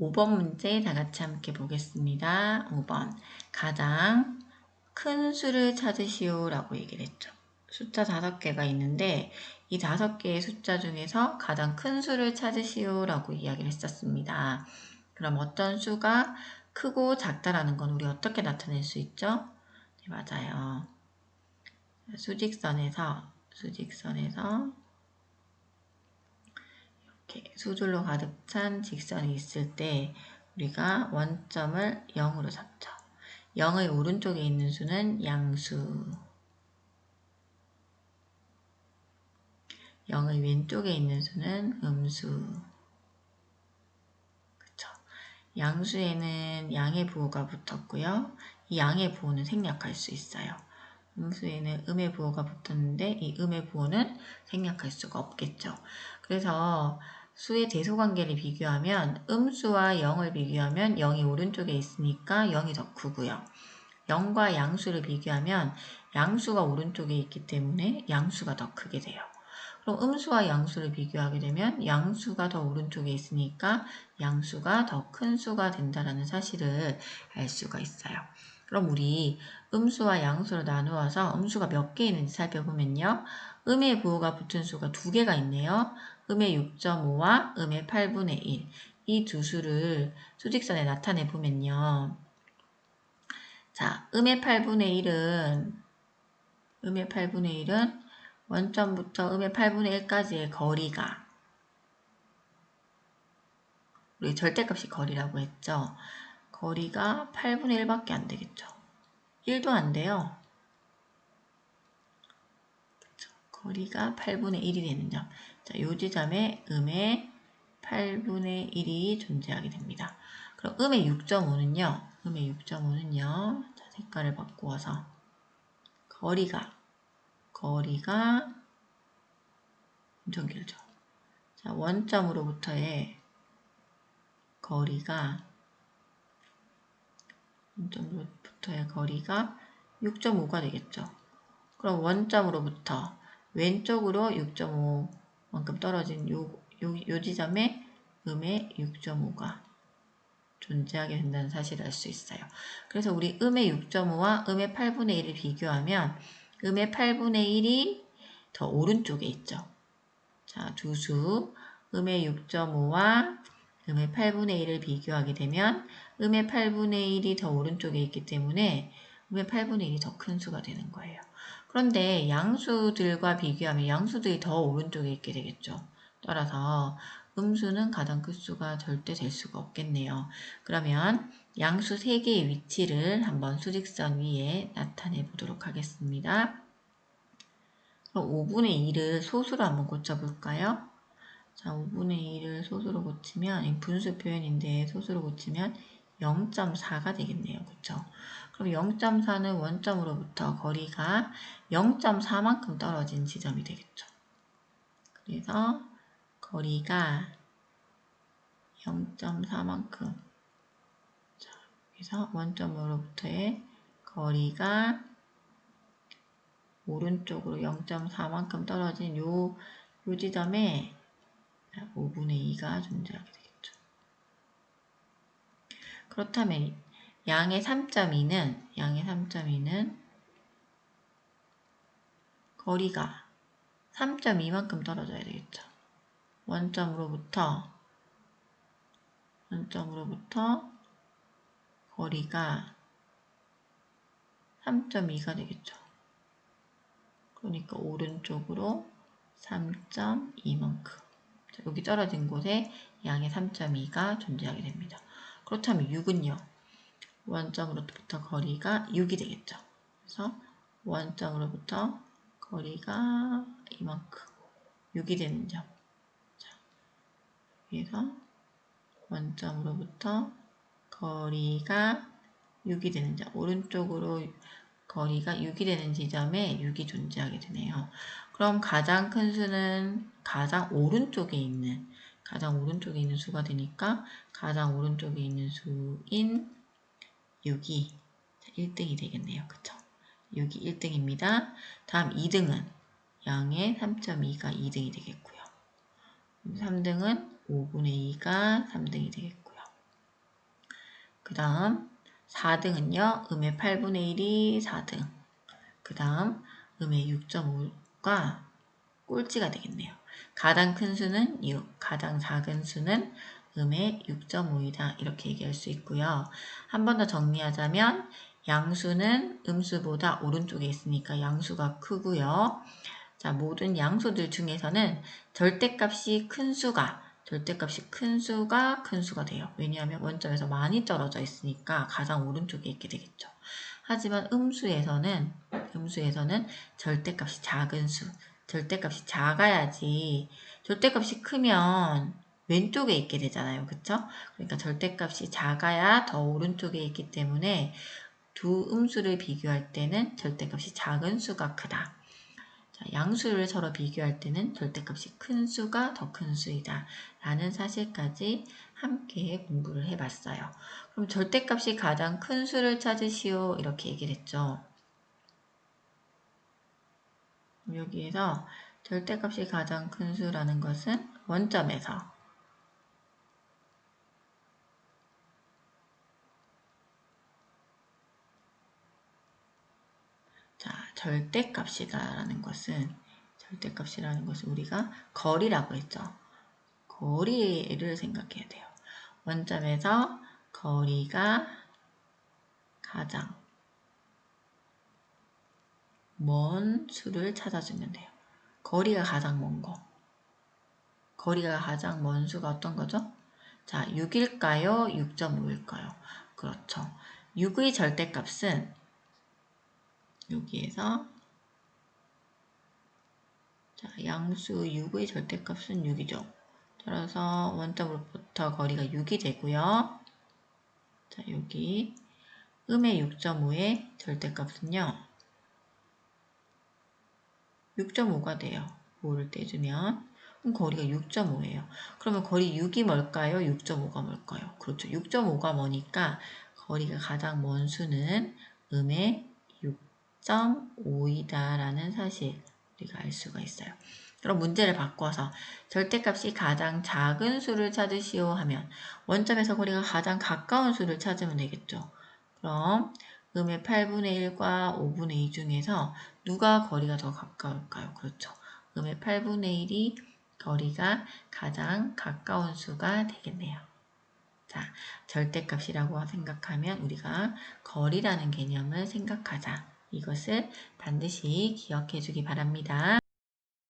5번 문제 다 같이 함께 보겠습니다. 5번. 가장 큰 수를 찾으시오 라고 얘기를 했죠. 숫자 5개가 있는데 이 5개의 숫자 중에서 가장 큰 수를 찾으시오 라고 이야기를 했었습니다. 그럼 어떤 수가 크고 작다라는 건 우리 어떻게 나타낼 수 있죠? 네, 맞아요. 수직선에서 수직선에서 이렇게 수줄로 가득 찬 직선이 있을 때 우리가 원점을 0으로 잡죠. 0의 오른쪽에 있는 수는 양수 0의 왼쪽에 있는 수는 음수 그쵸? 양수에는 양의 부호가 붙었고요. 이 양의 부호는 생략할 수 있어요. 음수에는 음의 부호가 붙었는데 이 음의 부호는 생략할 수가 없겠죠. 그래서 수의 대소관계를 비교하면 음수와 0을 비교하면 0이 오른쪽에 있으니까 0이 더 크고요. 0과 양수를 비교하면 양수가 오른쪽에 있기 때문에 양수가 더 크게 돼요. 그럼 음수와 양수를 비교하게 되면 양수가 더 오른쪽에 있으니까 양수가 더 큰 수가 된다는 사실을 알 수가 있어요. 그럼 우리 음수와 양수로 나누어서 음수가 몇 개 있는지 살펴보면요. 음의 부호가 붙은 수가 두 개가 있네요. 음의 6.5와 음의 8분의 1. 이 두 수를 수직선에 나타내 보면요. 자, 음의 8분의 1은 음의 8분의 1은 원점부터 음의 8분의 1까지의 거리가 우리 절대값이 거리라고 했죠. 거리가 8분의 1밖에 안 되겠죠. 1도 안 돼요. 그쵸. 거리가 8분의 1이 되는 점. 자, 요 지점에 음의 8분의 1이 존재하게 됩니다. 그럼 음의 6.5는요. 음의 6.5는요. 자, 색깔을 바꾸어서 거리가 거리가 엄청 길죠. 자, 원점으로부터의 거리가 원점으로부터의 거리가 6.5가 되겠죠. 그럼 원점으로부터 왼쪽으로 6.5만큼 떨어진 요, 요, 요 지점에 음의 6.5가 존재하게 된다는 사실을 알 수 있어요. 그래서 우리 음의 6.5와 음의 8분의 1을 비교하면 음의 8분의 1이 더 오른쪽에 있죠. 자, 두 수, 음의 6.5와 음의 8분의 1을 비교하게 되면 음의 8분의 1이 더 오른쪽에 있기 때문에 음의 8분의 1이 더 큰 수가 되는 거예요. 그런데 양수들과 비교하면 양수들이 더 오른쪽에 있게 되겠죠. 따라서 음수는 가장 큰 수가 절대 될 수가 없겠네요. 그러면 양수 3개의 위치를 한번 수직선 위에 나타내 보도록 하겠습니다. 그럼 5분의 1을 소수로 한번 고쳐볼까요? 자, 5분의 1을 소수로 고치면 분수 표현인데 소수로 고치면 0.4가 되겠네요. 그쵸? 그럼 0.4는 원점으로부터 거리가 0.4만큼 떨어진 지점이 되겠죠. 그래서 거리가 0.4만큼 자, 여기서 원점으로부터의 거리가 오른쪽으로 0.4만큼 떨어진 요, 요 지점에 5분의 2가 존재하게 되겠죠. 그렇다면 양의 3.2는 양의 3.2는 거리가 3.2만큼 떨어져야 되겠죠. 원점으로부터 원점으로부터 거리가 3.2가 되겠죠. 그러니까 오른쪽으로 3.2만큼 여기 떨어진 곳에 양의 3.2가 존재하게 됩니다. 그렇다면 6은요. 원점으로부터 거리가 6이 되겠죠. 그래서 원점으로부터 거리가 이만큼 6이 되는 점. 자, 여기서 원점으로부터 거리가 6이 되는 점. 오른쪽으로 거리가 6이 되는 지점에 6이 존재하게 되네요. 그럼 가장 큰 수는 가장 오른쪽에 있는 가장 오른쪽에 있는 수가 되니까 가장 오른쪽에 있는 수인 6이 1등이 되겠네요. 그쵸? 6이 1등입니다. 다음 2등은 양의 3.2가 2등이 되겠고요. 3등은 5분의 2가 3등이 되겠고요. 그 다음 4등은요. 음의 8분의 1이 4등. 그 다음 음의 6.5가 꼴찌가 되겠네요. 가장 큰 수는 6, 가장 작은 수는 음의 6.5이다. 이렇게 얘기할 수 있고요. 한 번 더 정리하자면 양수는 음수보다 오른쪽에 있으니까 양수가 크고요. 자, 모든 양수들 중에서는 절대값이 큰 수가 절대값이 큰 수가 큰 수가 돼요. 왜냐하면 원점에서 많이 떨어져 있으니까 가장 오른쪽에 있게 되겠죠. 하지만 음수에서는 음수에서는 절대값이 작은 수, 절대값이 작아야지 절대값이 크면 왼쪽에 있게 되잖아요. 그쵸? 그러니까 절대값이 작아야 더 오른쪽에 있기 때문에 두 음수를 비교할 때는 절대값이 작은 수가 크다. 자, 양수를 서로 비교할 때는 절대값이 큰 수가 더 큰 수이다. 라는 사실까지 함께 공부를 해봤어요. 그럼 절대값이 가장 큰 수를 찾으시오. 이렇게 얘기를 했죠. 여기에서 절대값이 가장 큰 수라는 것은 원점에서 자, 절대값이다라는 것은 절대값이라는 것은 우리가 거리라고 했죠. 거리를 생각해야 돼요. 원점에서 거리가 가장 먼 수를 찾아주면 돼요. 거리가 가장 먼 거. 거리가 가장 먼 수가 어떤 거죠? 자, 6일까요? 6.5일까요? 그렇죠. 6의 절대값은 여기에서 자, 양수 6의 절대값은 6이죠. 따라서 원점으로부터 거리가 6이 되고요. 자, 여기 음의 6.5의 절대값은요. 6.5가 돼요. 5를 떼주면 그럼 거리가 6.5예요. 그러면 거리 6이 뭘까요? 6.5가 뭘까요? 그렇죠. 6.5가 뭐니까 거리가 가장 먼 수는 음의 6.5이다라는 사실 우리가 알 수가 있어요. 그럼 문제를 바꿔서 절대값이 가장 작은 수를 찾으시오 하면 원점에서 거리가 가장 가까운 수를 찾으면 되겠죠. 그럼 음의 8분의 1과 5분의 2 중에서 누가 거리가 더 가까울까요? 그렇죠. 음의 8분의 1이 거리가 가장 가까운 수가 되겠네요. 자, 절대값이라고 생각하면 우리가 거리라는 개념을 생각하자. 이것을 반드시 기억해 주기 바랍니다.